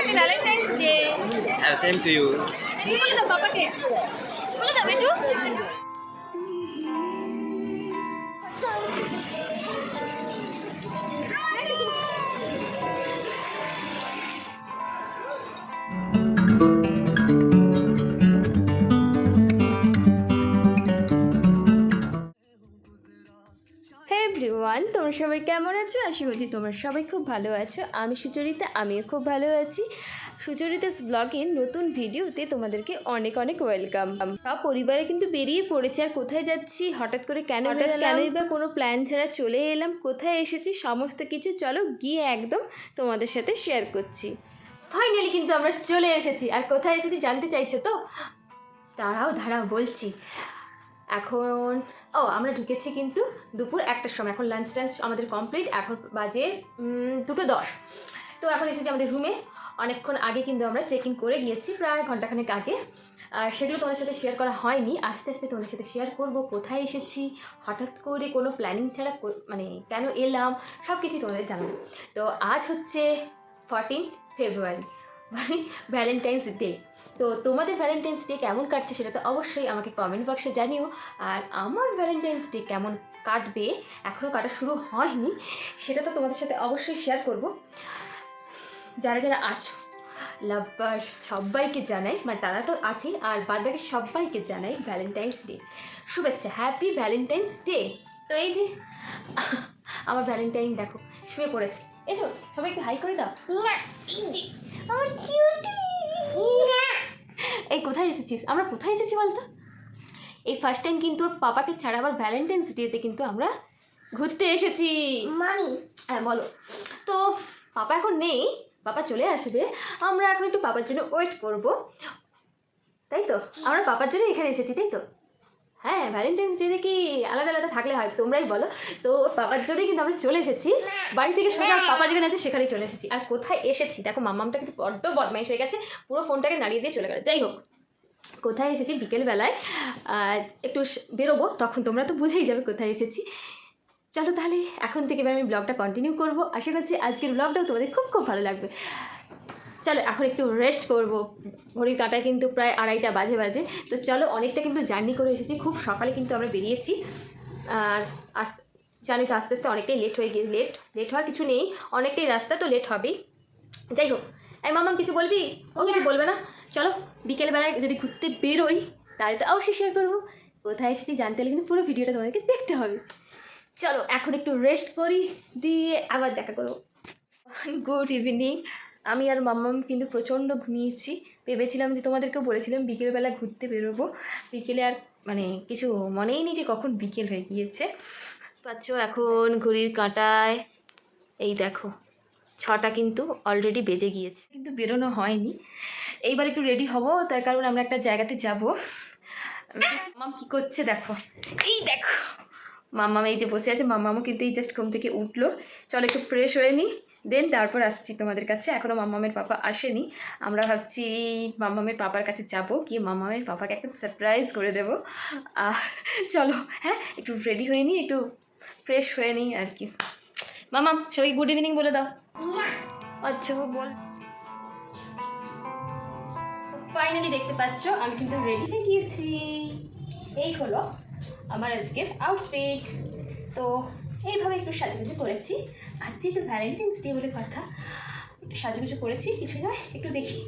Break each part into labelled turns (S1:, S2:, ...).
S1: Happy Valentine's day
S2: হ্যাঁ same to you
S1: বলে দাও পাপাকে এভরিওয়ান তোমরা সবাই কেমন আছো? আশা করছি তোমরা সবাই খুব ভালো আছো। আমি সুচরিতা আমিও খুব ভালো আছি। সুচরিতাস ব্লগের নতুন ভিডিওতে তোমাদেরকে অনেক অনেক ওয়েলকাম সব পরিবারে কিন্তু বেরিয়ে পড়েছে আর কোথায় যাচ্ছি হঠাৎ করে কেন হঠাৎ কেনই বা কোনো প্ল্যান ছাড়া চলে এলাম কোথায় এসেছি সমস্ত কিছু চলো গিয়ে একদম তোমাদের সাথে শেয়ার করছি। ফাইনালি কিন্তু আমরা চলে এসেছি আর কোথায় এসেছি জানতে চাইছো তো? দাঁড়াও দাঁড়াও বলছি। এখন, ও, আমরা ঢুকেছি কিন্তু দুপুর একটার সময়। এখন লাঞ্চ টাঞ্চ আমাদের কমপ্লিট এখন বাজে দুটো দশ। তো এখন এসেছি আমাদের রুমে অনেকক্ষণ আগে কিন্তু আমরা চেক ইন করে গিয়েছি, প্রায় ঘন্টাখানেক আগে। আর সেগুলো তোমাদের সাথে শেয়ার করা হয়নি। আস্তে আস্তে তোমাদের সাথে শেয়ার করব, কোথায় এসেছি, হঠাৎ করে কোনো প্ল্যানিং ছাড়া মানে কেন এলাম সব কিছুই তোমাদের জানাব। তো আজ হচ্ছে ফর্টিন ফেব্রুয়ারি মানে ভ্যালেন্টাইন্স ডে তো তোমাদের ভ্যালেন্টাইন্স ডে কেমন কাটছে সেটা তো অবশ্যই আমাকে কমেন্ট বক্সে জানিও। আর আমার ভ্যালেন্টাইন্স ডে কেমন কাটবে এখনও কাটা শুরু হয়নি সেটা তো তোমাদের সাথে অবশ্যই শেয়ার করব। যারা যারা আছো লাভবার সবাইকে জানাই মানে তারা তো আছে আর বাদ বাকি সবাইকে জানাই ভ্যালেন্টাইন্স ডে শুভেচ্ছা হ্যাপি ভ্যালেন্টাইন্স ডে তো এই যে আমার ভ্যালেন্টাইন দেখো শুয়ে পড়েছে। এসো সবাইকে হাই করে দাও। যে, আমার কিউটি এই কোথায় এসেছিস? আমরা কোথায় এসেছি বলতো? এই ফার্স্ট টাইম কিন্তু ওর পাপাকে ছাড়া আবার ভ্যালেন্টাইন্স ডেতে কিন্তু আমরা ঘুরতে এসেছি।
S3: মামি
S1: হ্যাঁ বলো। তো পাপা এখন নেই পাপা চলে আসবে। আমরা এখন একটু পাপার জন্য ওয়েট করব। তাই তো? আমরা পাপার জন্য এখানে এসেছি তাই তো? হ্যাঁ ভ্যালেন্টাইন্স ডে কি আলাদা আলাদা থাকলে হয়? তোমরাই বলো। তো পাপার জন্যই কিন্তু আমরা চলে এসেছি। বাড়ি থেকে সোজা পাপা যেখানে আছে সেখানেই চলে এসেছি। আর কোথায় এসেছি? দেখো মামামটা কিন্তু বড্ড বদমাইশ হয়ে গেছে। পুরো ফোনটাকে নাড়িয়ে দিয়ে চলে গেল। যাই হোক কোথায় এসেছি? বিকেলবেলায় একটু বেরোবো। তখন তোমরা তো বুঝেই যাবে কোথায় এসেছি। চলো তাহলে এখন থেকে এবার আমি ব্লগটা কন্টিনিউ করব। আশা করছি আজকের ব্লগটাও তোমাদের খুব খুব ভালো লাগবে। চলো, এখন একটু রেস্ট করব। ঘড়ির কাঁটায় কিন্তু প্রায় আড়াইটা বাজে বাজে। তো চলো, অনেকটা কিন্তু জার্নি করে এসেছি। খুব সকালে কিন্তু আমরা বেরিয়েছি। আর আস্তে, জানি তো, আস্তে আস্তে অনেকটাই লেট হয়ে গিয়ে লেট লেট হওয়ার কিছু নেই। অনেকটাই রাস্তা তো লেট হবেই। যাই হোক, এই মামাম কিছু বলবি? ও কিছু বলবে না? চলো, বিকেলবেলায় যদি ঘুরতে বেরোই, তাহলে তো অবশ্যই শেয়ার করব। কোথায় এসেছি জানতে হলে কিন্তু পুরো ভিডিওটা তোমাদেরকে দেখতে হবে। চলো, এখন একটু রেস্ট করি, দিয়ে আবার দেখা করব। গুড ইভিনিং আমি আর মাম্মাম কিন্তু প্রচণ্ড ঘুমিয়েছি। ভেবেছিলাম যে তোমাদেরকেও বলেছিলাম বিকেলবেলা ঘুরতে বেরোবো। বিকেলে আর মানে কিছু মনেই নেই যে কখন বিকেল হয়ে গিয়েছে। পাচ্ছ এখন ঘড়ির কাঁটায়। এই দেখো, ছটা কিন্তু অলরেডি বেজে গিয়েছে। কিন্তু বেরোনো হয়নি। এইবার একটু রেডি হব, তার কারণ আমরা একটা জায়গাতে যাব। মাম কি করছে দেখো। এই দেখো, মাম্মাম এই যে বসে আছে, মাম্মামও কিন্তু এই জাস্ট ঘুম থেকে উঠল। চলো একটু ফ্রেশ হয়ে নিই দেন তারপর আসছি তোমাদের কাছে। এখনও মাম্মামের পাপা আসেনি। আমরা ভাবছি, মাম্মামের পাপার কাছে যাব। গিয়ে মাম্মামের পাপাকে একদম সারপ্রাইজ করে দেবো। চলো হ্যাঁ একটু রেডি হয়ে নিই, একটু ফ্রেশ হয়ে নিই আর কি। মামাম সবাই গুড ইভিনিং বলে দাও। আচ্ছা বল। ফাইনালি দেখতে পাচ্ছ, আমি কিন্তু রেডি হয়ে গিয়েছি। এই হলো আমার আজকের আউটফিট তো এইভাবে একটু সাজুগুজু করেছি। আর যেহেতু ভ্যালেন্টাইন্স ডে বলে কথা একটু সাজুগুজু করেছি কিছু নয়, একটু দেখি,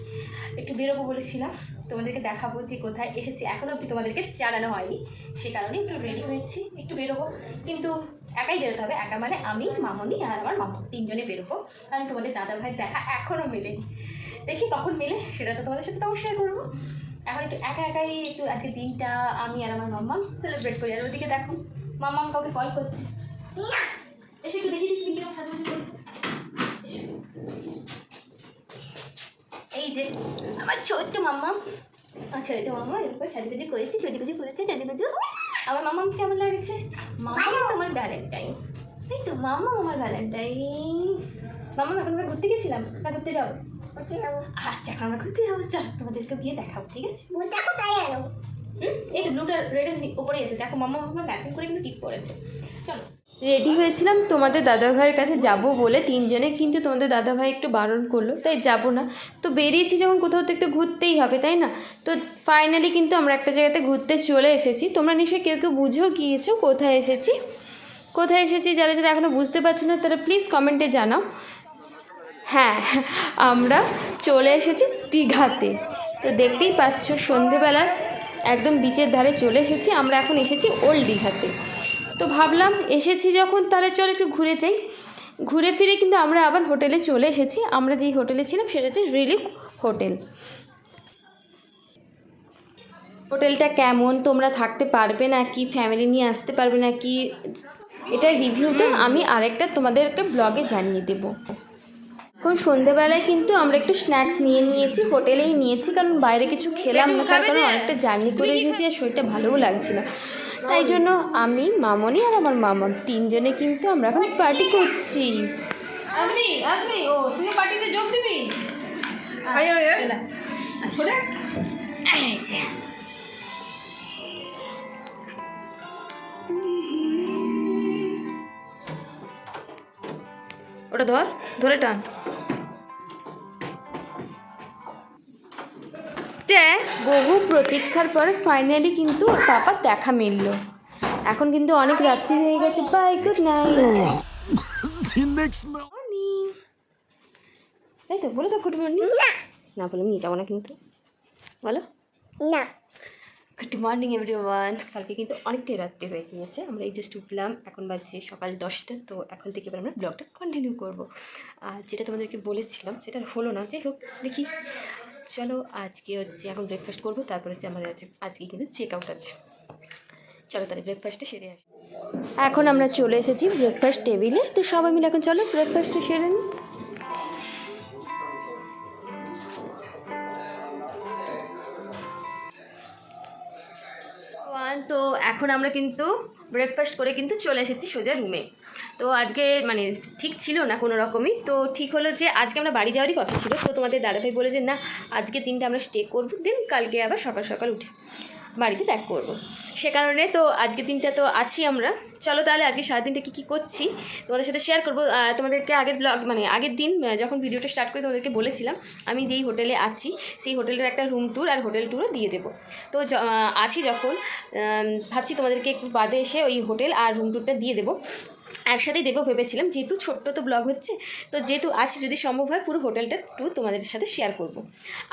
S1: একটু বেরোবো বলেছিলাম। তোমাদেরকে দেখাবো যে কোথায় এসেছি। এখনও অবধি তোমাদেরকে জানানো হয়নি, সে কারণে একটু রেডি হয়েছি, একটু বেরোবো। কিন্তু একাই বেরোতে হবে, একা মানে আমি, মামনি আর আমার মামা, তিনজনে বেরোবো। কারণ তোমাদের দাদা ভাই দেখা এখনও মেলেনি। দেখি কখন মেলে, সেটা তো তোমাদের সাথে তো অবশ্যই করব। এখন একটু একা একাই, একটু আজকে দিনটা আমি আর আমার মাম্মাম সেলিব্রেট করি। আর ওদিকে দেখো, মাম্মাম কাউকে কল করছে। এসে একটু দেখি দেখি কীরকম সাজুগুজু করছে। এই যে আমার ছোট্ট মাম্মাম আমার ছোট্ট মাম্মা এরপর সাজুগুজু করেছে চুজিগুজু করেছে সাজুগুজু। আমার মাম্মাম কেমন লাগছে? মাম্মা তোমার ভ্যালেন্টাইন এই তো মাম্মা আমার ভ্যালেন্টাইন মাম্মা এখন আমরা ঘুরতে গেছিলাম। না ঘুরতে যাব? আচ্ছা এখন আমরা ঘুরতে যাব। চল তোমাদেরকে গিয়ে দেখাবো ঠিক আছে? এই তো ব্লুটা রেডের উপরেই আছে। দেখো মাম্মা আমার ম্যাচিং করে কিন্তু টিপ পড়েছে চলো। রেডি হয়েছিলাম, তোমাদের দাদাভাইয়ের কাছে যাব বলে। তিনজনে কিন্তু তোমাদের দাদাভাই একটু বারণ করল, তাই যাব না। তো বেরিয়েছি যখন কোথাও তো একটু ঘুরতেই হবে, তাই না? তো ফাইনালি কিন্তু আমরা একটা জায়গাতে ঘুরতে চলে এসেছি। তোমরা নিশ্চয়ই কেউ কেউ বুঝেও গিয়েছো কোথায় এসেছি। কোথায় এসেছি যারা যারা এখনও বুঝতে পারছ না, তারা প্লিজ কমেন্টে জানাও। হ্যাঁ আমরা চলে এসেছি দীঘাতে। তো দেখতেই পাচ্ছ, সন্ধেবেলা একদম বিচের ধারে চলে এসেছি। আমরা এখন এসেছি ওল্ড দীঘাতে। তো ভাবলাম এসেছি যখন তাহলে চল একটু ঘুরে যাই। ঘুরে ফিরে কিন্তু আমরা আবার হোটেলে চলে এসেছি। আমরা যেই হোটেলে ছিলাম সেটা হচ্ছে রিলিফ হোটেল। হোটেলটা কেমন? তোমরা থাকতে পারবে না কি? ফ্যামিলি নিয়ে আসতে পারবে না কি? এটা রিভিউটা আমি আরেকটা তোমাদের একটা ব্লগে জানিয়ে দেবো। এখন সন্ধেবেলায় কিন্তু আমরা একটু স্ন্যাক্স নিয়ে নিয়েছি হোটেলেই নিয়েছি কারণ বাইরে কিছু খেলাম না তার কারণ অনেকটা জার্নি করে এসেছি আর শরীরটা ভালোও লাগছিল। তাই জন্য আমি মামনি আর আমার মামন তিনজনে কিন্তু আমরা এখন পার্টি করছি। আসবি আসবি ও তুই পার্টিতে যোগ দিবি? ওটা ধর ধরে টান। তে বহু প্রতীক্ষার পর ফাইনালি কিন্তু ওর পাপার দেখা মিলল। এখন কিন্তু অনেক রাত্রি হয়ে গেছে। বাই গুড নাইট তাই তো বলো তো গুড মর্নিং না। বলে নিয়ে যাব না কিন্তু। বলো।
S3: না।
S1: গুড মর্নিং এভরিওয়ান কালকে কিন্তু অনেকটাই রাত্রি হয়ে গিয়েছে। আমরা এই জাস্ট উঠলাম। এখন বাজছে সকাল দশটা। তো এখন থেকে এবার আমরা ব্লগটা কন্টিনিউ করব। আর যেটা তোমাদেরকে বলেছিলাম সেটা হলো না। যাই হোক দেখি। চলো আজকে হচ্ছে এখন ব্রেকফাস্ট করব, তারপরে হচ্ছে আমাদের আছে আজকে কিন্তু চেক আউট আছে। চলো তাহলে ব্রেকফাস্টে সেরে আসি। এখন আমরা চলে এসেছি ব্রেকফাস্ট টেবিলে তো সবাই মিলে এখন চলো ব্রেকফাস্টে সেরে নিই তো এখন আমরা কিন্তু ব্রেকফাস্ট করে কিন্তু চলে এসেছি সোজা রুমে তো আজকে মানে ঠিক ছিল না কোনো রকমই। তো ঠিক হলো যে আজকে আমরা বাড়ি যাওয়ারই কথা ছিল। তো তোমাদের দাদাভাই বলে যে, না, আজকে দিনটা আমরা স্টে করব, দেন কালকে আবার সকাল সকাল উঠে। বাড়িতে ত্যাগ করব। সে কারণে তো আজকে দিনটা তো আছি আমরা। চলো তাহলে আজকে সারাদিনটা কী কী করছি? তোমাদের সাথে শেয়ার করব। তোমাদেরকে আগের ব্লগ মানে আগের দিন যখন ভিডিওটা স্টার্ট করে তোমাদেরকে বলেছিলাম, আমি যেই হোটেলে আছি, সেই হোটেলের একটা রুম ট্যুর আর হোটেল ট্যুরও দিয়ে দেবো। তো আছি যখন ভাবছি তোমাদেরকে একটু বাদে এসে ওই হোটেল আর রুম ট্যুরটা দিয়ে দেবো। একসাথেই দেবো ভেবেছিলাম, যেহেতু ছোট্ট তো ব্লগ হচ্ছে, তো যেহেতু আজ যদি সম্ভব হয় পুরো হোটেলটা ট্যুর তোমাদের সাথে শেয়ার করব।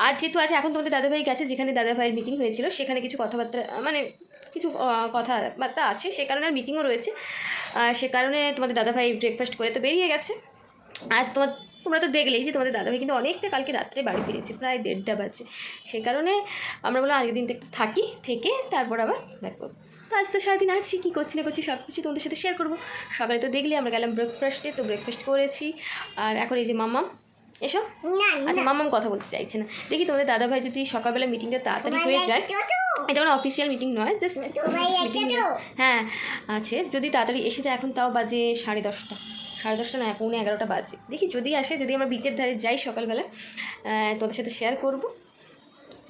S1: আর যেহেতু আছে এখন তোমাদের দাদাভাই গেছে, যেখানে দাদাভাইয়ের মিটিং হয়েছিল, সেখানে কিছু কথাবার্তা মানে কিছু কথাবার্তা আছে, সে কারণে আর মিটিংও রয়েছে। সে কারণে তোমাদের দাদাভাই ব্রেকফাস্ট করে তো বেরিয়ে গেছে। আর তোমার তোমরা তো দেখলেই যে তোমাদের দাদাভাই কিন্তু অনেকটা কালকে রাত্রে বাড়ি ফিরেছে, প্রায় দেড়টা বাজে। সেই কারণে আমরা বললাম আগের দিন একটু থাকি, থেকে তারপর আবার দেখো। তো আজ তো সারাদিন আছি কী করছি না করছি সব কিছু তোমাদের সাথে শেয়ার করব। সকালে তো দেখলে আমরা গেলাম ব্রেকফাস্টে তো ব্রেকফাস্ট করেছি। আর এখন এই যে মাম্মাম এসো। আচ্ছা মাম্মাম কথা বলতে চাইছে না। দেখি তোমাদের দাদাভাই যদি সকালবেলা মিটিংটা তাড়াতাড়ি হয়ে যায়। এটা কোনো অফিসিয়াল মিটিং নয় জাস্ট
S3: ভাই একটা
S1: হ্যাঁ আছে। যদি তাড়াতাড়ি এসে যায় এখন তাও বাজে সাড়ে দশটা। সাড়ে দশটা না পৌনে এগারোটা বাজে। দেখি যদি আসে যদি আমরা বিচের ধারে যাই সকালবেলা তোদের সাথে শেয়ার করব।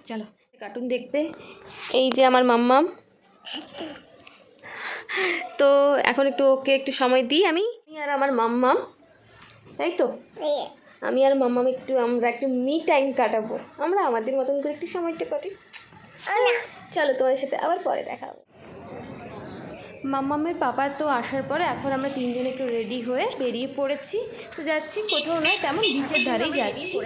S1: চলো কার্টুন দেখতে। এই যে আমার মাম্মাম তো এখন একটু ওকে একটু সময় দিই আমি। আর আমার মাম্মাম তাই তো? আমি আর মাম্মাম একটু আমরা একটু মি টাইম কাটাবো। আমরা আমাদের মতন করে একটু সময়টা কাটি। চলো তোমাদের সাথে আবার পরে দেখা হবে। মাম্মামের পাপা তো আসার পরে এখন আমরা তিনজনে একটু রেডি হয়ে বেরিয়ে পড়েছি। তো যাচ্ছি কোথাও নয় তেমন বিচের ধারেই যাচ্ছি।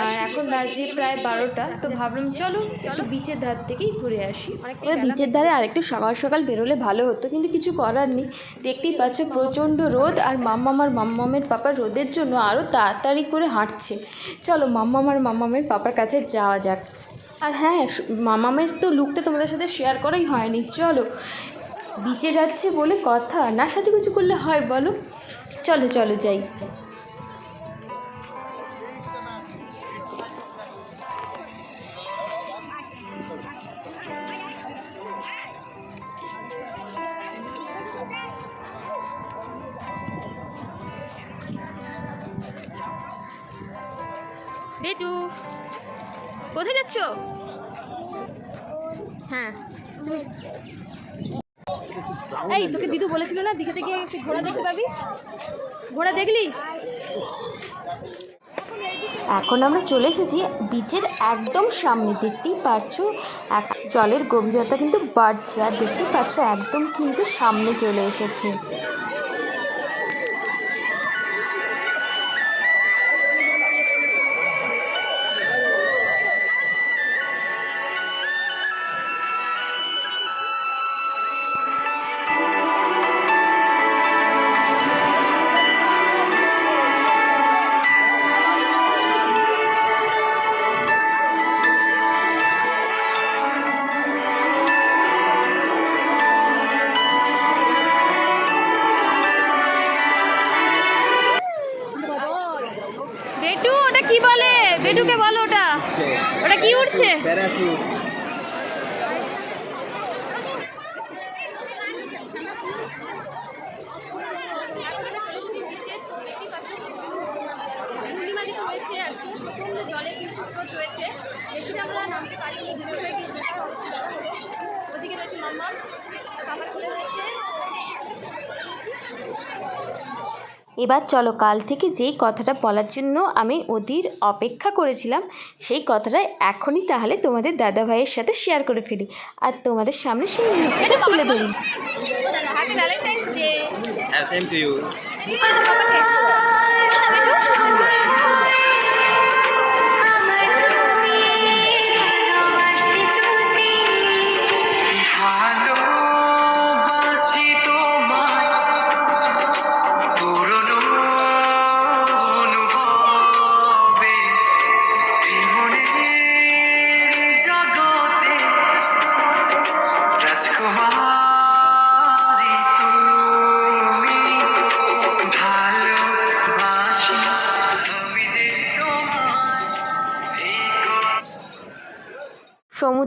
S1: আর এখন বাজে প্রায় বারোটা তো ভাবলাম চলো চলো বিচের ধার থেকেই ঘুরে আসি। এবার বিচের ধারে আর একটু সকাল সকাল বেরোলে ভালো হতো কিন্তু কিছু করার নেই। দেখতেই পাচ্ছ প্রচণ্ড রোদ আর মাম্মামার মাম্মামের পাপা রোদের জন্য আরও তাড়াতাড়ি করে হাঁটছে। চলো মাম্মামার মাম্মামের পাপার কাছে যাওয়া যাক। আর হ্যাঁ মামামের তো লুকটা তোমাদের সাথে শেয়ার করাই হয়নি। চলো বিচে যাচ্ছে বলে কথা। না সাজুগুজু করলে হয় বলো? চলো চলো যাই। বেটু, কোথায় যাচ্ছ? হ্যাঁ। এই, তোকে দিদু বলেছিল না দিঘাতে গিয়ে ঘোড়া দেখতে পাবি? ঘোড়া দেখলি? এখন আমরা চলে এসেছি বিচের একদম সামনে, দেখতেই পাচ্ছ এক- জলের গভীরতা কিন্তু বাড়ছে, আর দেখতেই পাচ্ছ একদম কিন্তু সামনে চলে এসেছে। রয়েছে একটু প্রচণ্ড জলে কিন্তু স্রোত রয়েছে। বেশি আমরা নামতে পারি ওদিকে রয়েছে মাম্মা খাবার খুলে রয়েছে এবার চলো কাল থেকে যেই কথাটা বলার জন্য আমি ওদের অপেক্ষা করেছিলাম সেই কথাটা এখনই তাহলে তোমাদের দাদা ভাইয়ের সাথে শেয়ার করে ফেলি। আর তোমাদের সামনে সেই মুহূর্তটা তুলে ধরি। হ্যাপি ভ্যালেন্টাইন্স ডে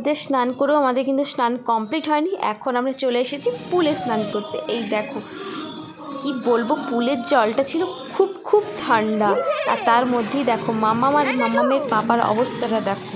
S1: সমুদ্রে স্নান করেও আমাদের কিন্তু স্নান কমপ্লিট হয়নি। এখন আমরা চলে এসেছি পুলে স্নান করতে। এই দেখো, কি বলব, পুলের জলটা ছিল খুব খুব ঠান্ডা। আর তার মধ্যেই দেখো মামা আর মামামের পাপার অবস্থাটা দেখো।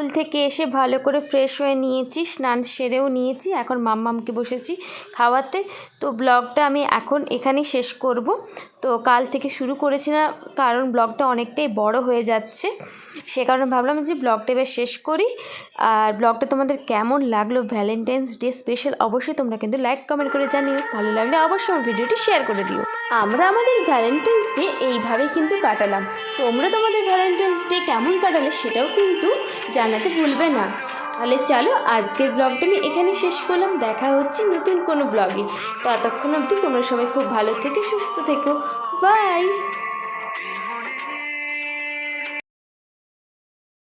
S1: স্কুল থেকে এসে ভালো করে ফ্রেশ হয়ে নিয়েছি, স্নান সেরেও নিয়েছি। এখন মাম্মামকে বসেছি খাওয়াতে। তো ব্লগটা আমি এখন এখানেই শেষ করব। তো কাল থেকে শুরু করেছি না, কারণ ব্লগটা অনেকটাই বড় হয়ে যাচ্ছে। সে কারণে ভাবলাম যে ব্লগটা এবার শেষ করি। আর ব্লগটা তোমাদের কেমন লাগল ভ্যালেন্টাইন্স ডে স্পেশাল অবশ্যই তোমরা কিন্তু লাইক কমেন্ট করে জানিও। ভালো লাগলে অবশ্যই আমার ভিডিওটি শেয়ার করে দিও। আমরা আমাদের ভ্যালেন্টাইন্স ডে এইভাবে কিন্তু কাটালাম। তোমরা তোমাদের ভ্যালেন্টাইন্স ডে কেমন কাটালে সেটাও কিন্তু জানাতে ভুলবে না। তাহলে চলো আজকের ব্লগটা আমি এখানে শেষ করলাম। দেখা হচ্ছে নতুন কোনো ব্লগে। ততক্ষণ অবধি তোমরা সবাই খুব ভালো থেকে, সুস্থ থেকো। বাই!